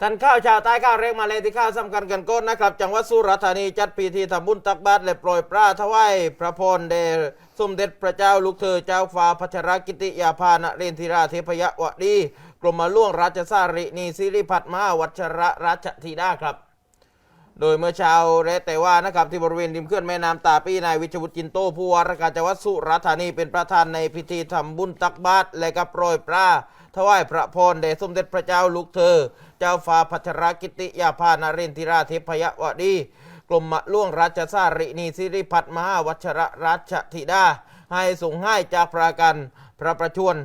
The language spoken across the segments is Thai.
ท่านข้าวชาวใต้ข้าวเร็กมาเลยที่ข้าวสำคัญกันก้นนะครับ จังหวัดสุราษฎร์ธานีจัดพิธีทำบุญตักบาตรและโปรยปลาถวายพระพรเดชสมเด็จพระเจ้าลูกเธอเจ้าฟ้าพัชรกิติยาภาณเรนธิราเทพยวดี กรมหลวงราชสารินีสิริพัฒน์มหาวัชระราชธิดาครับ โดยเมื่อเช้าและแต่ว่านะครับที่บริเวณริมเขื่อนแม่น้ำตาปี้นายวิชวุฒิจินโตผู้ว่าราชการจังหวัดสุราษฎร์ธานีเป็นประธานในพิธีทำบุญตักบาตรและก็โปรยปลาถวายพระพรแด่สมเด็จพระเจ้าลูกเธอ เจ้าฟ้าพัชรกิติยาภานเรนธิราเทพยวดีกรมหลวงราชสารินีสิริพัฒมหาวัชรราชธิดา ให้ส่งให้จากพระกันพระประชวร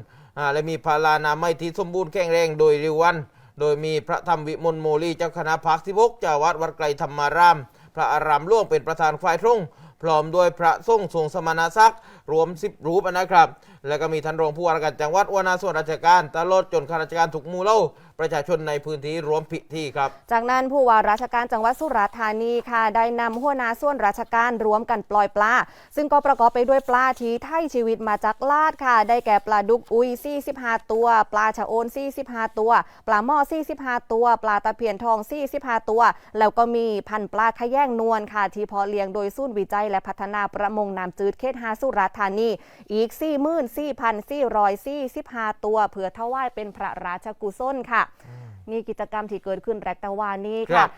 และมีพาลานามัยที่สมบูรณ์แข็งแรงโดยร็ววัน โดยมีพระธรรมวิมลโมลีเจ้าคณะภาคสิบกเจ้าวัดวัดไกลธรรมาราม พระอารามหล่วงเป็นประธานฝ่ายทรง พร้อมด้วยพระทรงทรงสมณศักดิ์รวมสิบรูปนะครับ แล้วก็มีท่านรองผู้ว่าราชการจังหวัดหัวนาส่วนราชการตลอดจนข้าราชการทุกมูเล่าประชาชนในพื้นที่รวมพิธีครับ จากนั้นผู้ว่าราชการจังหวัดสุราษฎร์ธานีค่ะได้นำหัวนาส่วนราชการรวมกันปล่อยปลา ซึ่งก็ประกอบไปด้วยปลาที่ไถ่ชีวิตมาจากลาดค่ะ ได้แก่ปลาดุกอุย 45 ตัว ปลาชะโอน 45 ตัว ปลาหม้อ 45 ตัว ปลาตะเพียนทอง 45 ตัว แล้วก็มีพันปลาขแย่งนวลค่ะที่พอเลี้ยงโดยศูนย์วิจัยและพัฒนาประมงน้ำจืดเขตหาสุราษฎร์ธานี อีก44,445ตัวเพื่อถวายเป็นพระราชกุศลค่ะ นี่กิจกรรมที่เกิดขึ้นแรกตะวันนี้ครัค่ะ บ